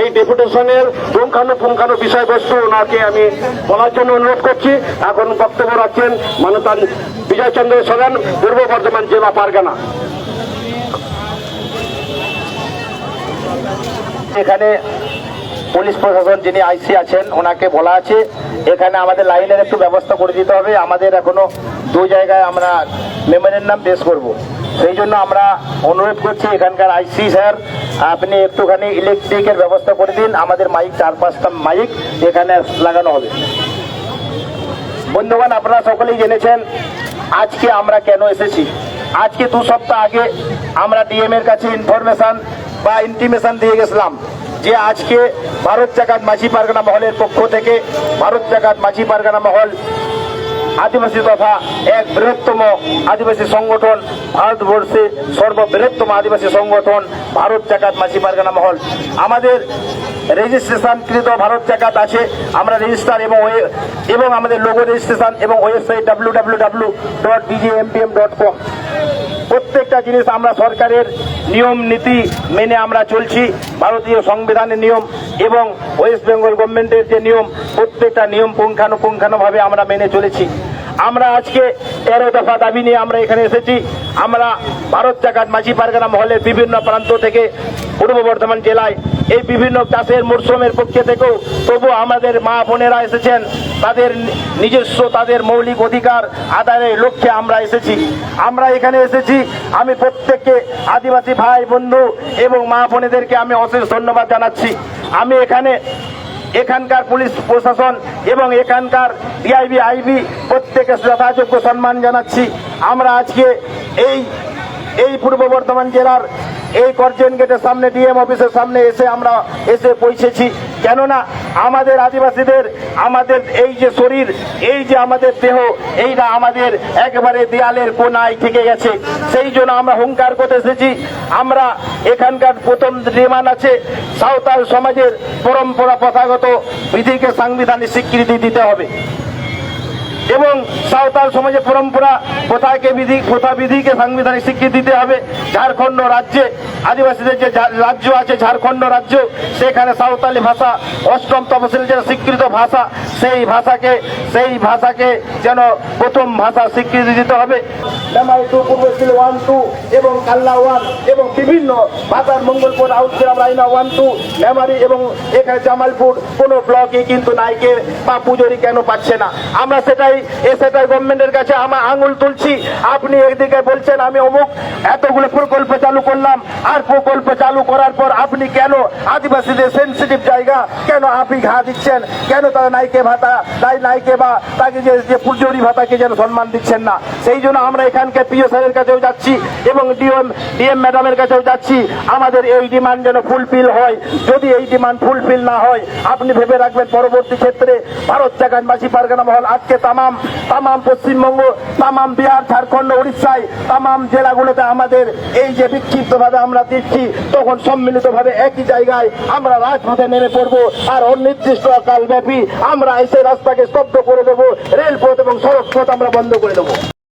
এই ডেপুটেশনের পুঙ্খানু পুঙ্খানু বিষয়বস্তু ওনাকে আমি বলার জন্য অনুরোধ করছি। এখন বক্তব্য রাখছেন মানতান বিজয়চন্দ্র সরেন পূর্ব বর্ধমান জেলা পারগানা। এখানে পুলিশ প্রশাসন যিনি আইসি আছেন, ওনাকে বলা আছে, এখানে আমাদের লাইনের একটু ব্যবস্থা করে দিতে হবে। আমাদের এখনও দু জায়গায় আমরা মেমোরিয়াল নাম পেশ করব। সেই জন্য আমরা অনুরোধ করছি এখানকার আইসি স্যার, আপনি একটুখানি ইলেকট্রিকের ব্যবস্থা করে দিন, আমাদের মাইক চার পাঁচটা মাইক এখানে লাগানো হবে। বন্ধুগণ, আপনারা সকলেই জেনেছেন আজকে আমরা কেন এসেছি? আজকে দু সপ্তাহ আগে আমরা ডিএম এর কাছে ইনফরমেশন বা ইন্টিমেশন দিয়ে গেছিলাম যে আজকে ভারত জাকাত মাঝি পারগানা মহলের পক্ষ থেকে, ভারত জাকাত মাঝি পারগানা মহল আদিবাসী তথা এক বৃহত্তম আদিবাসী সংগঠন, ভারতবর্ষে সর্ববৃহত্তম আদিবাসী সংগঠন, ভারত জাকাত মাঝি পারগানা মহল। আমাদের রেজিস্ট্রেশনকৃত ভারত জাকাত আছে, আমরা রেজিস্টার এবং এবং আমাদের লোগো রেজিস্ট্রেশন এবং website W W W dot BGMPM dot com প্রত্যেকটা জিনিস আমরা সরকারের নিয়ম নীতি মেনে আমরা চলছি। ভারতীয় সংবিধানের নিয়ম এবং ওয়েস্ট বেঙ্গল গভর্নমেন্টের যে নিয়ম, প্রত্যেকটা নিয়ম পুঙ্খানুপুঙ্খানুভাবে আমরা মেনে চলেছি। আমরা আজকে তেরো দফা দাবি নিয়ে আমরা এখানে এসেছি। আমরা ভারত জাকাত মাঝি পারগানা মহলের বিভিন্ন প্রান্ত থেকে পূর্ব বর্ধমান জেলায় এই বিভিন্ন চাষের মরশুমের পক্ষে থেকেও তবু আমাদের মা বোনেরা এসেছেন। তাদের নিজস্ব, তাদের মৌলিক অধিকার আদায়ের লক্ষ্যে আমরা এসেছি। আমরা এখানে এসেছি। আমি প্রত্যেককে আদিবাসী ভাই, বন্ধু এবং মা বোনেদেরকে আমি অশেষ ধন্যবাদ জানাচ্ছি। আমি এখানে এখানকার পুলিশ প্রশাসন এবং এখানকার ডিআইবি আইবি প্রত্যেকে যথাযোগ্য সম্মান জানাচ্ছি। আমরা আজকে এই এই পূর্ব বর্ধমান জেলার এই করজেন গেটের সামনে, ডিএম অফিসের সামনে এসে আমরা এসে পৌঁছেছি। কেননা আমাদের আদিবাসীদের, আমাদের এই যে শরীর, এই যে আমাদের দেহ, এইটা আমাদের একবারে দেয়ালের কোনায় থেকে গেছে। সেই জন্য আমরা হুঙ্কার করতে এসেছি। আমরা এখানকার প্রথম ডিমান্ড আছে, সাঁওতাল সমাজের পরম্পরা প্রথাগত বিধিকে সাংবিধানিক স্বীকৃতি দিতে হবে। এবং সাঁওতাল সমাজের পরম্পরা প্রথাকে বিধি প্রথা বিধিকে সাংবিধানিক স্বীকৃতি দিতে হবে, ঝাড়খণ্ড রাজ্যে, আদিবাসীদের যে রাজ্য আছে, ঝাড়খণ্ড রাজ্য, সেখানে সাঁওতালি ভাষা, অষ্টম তফসিল যেন স্বীকৃত ভাষা, সেই ভাষাকে সেই ভাষাকে যেন প্রথম ভাষা স্বীকৃতি দিতে হবে। মেমারি টু পূর্বশীল ওয়ান টু এবং কাল্লা ওয়ান এবং বিভিন্ন ভাষার মঙ্গলপুর আউটগ্রাম রাইনা ওয়ান টু, মেমারি এবং এখানে জামালপুর, কোনো ব্লকে কিন্তু নাইকে বা পুজোরি কেন পাচ্ছে না। আমরা সেটাই এ সেটাই গভর্নমেন্টের কাছে আমার আঙুল তুলছি। আপনি একদিকে বলছেন, আমি অমুক, এতগুলো প্রকল্প চালু করলাম। আর প্রকল্প চালু করার পর আপনি কেন আদিবাসীদের সেন্সিটিভ জায়গা, কেন আপনি ঘা দিচ্ছেন? কেন তারা নাইকে ভাতা তাই নাইকে বা তাকে যে যে পুজোরি ভাতাকে যেন সম্মান দিচ্ছেন না? সেই জন্য আমরা এখানকে পিও স্যারের কাছেও যাচ্ছি এবং ডিএম ডিএম ম্যাডামের কাছেও যাচ্ছি। আমাদের এই ডিমান্ড যেন ফুলফিল হয়। যদি এই ডিমান্ড ফুলফিল না হয়, আপনি ভেবে রাখবেন, পরবর্তী ক্ষেত্রে ভারত জাগানবাসী পারগানা মহল আজকে তামাম তামাম পশ্চিমবঙ্গ, তামাম বিহার, ঝাড়খণ্ড, উড়িষ্যায়, তামাম জেলাগুলোতে আমাদের এই যে বিক্ষিপ্তভাবে আমরা দিচ্ছি তখন সম্মিলিতভাবে একই জায়গায় আমরা রাজপথে নেমে পড়ব। আর অনির্দিষ্ট কাল ব্যাপী আমরা এসে রাস্তাকে স্তব্ধ করে দেবো, রেলপথ এবং সড়ক পথ আমরা বন্ধ করে দেবো।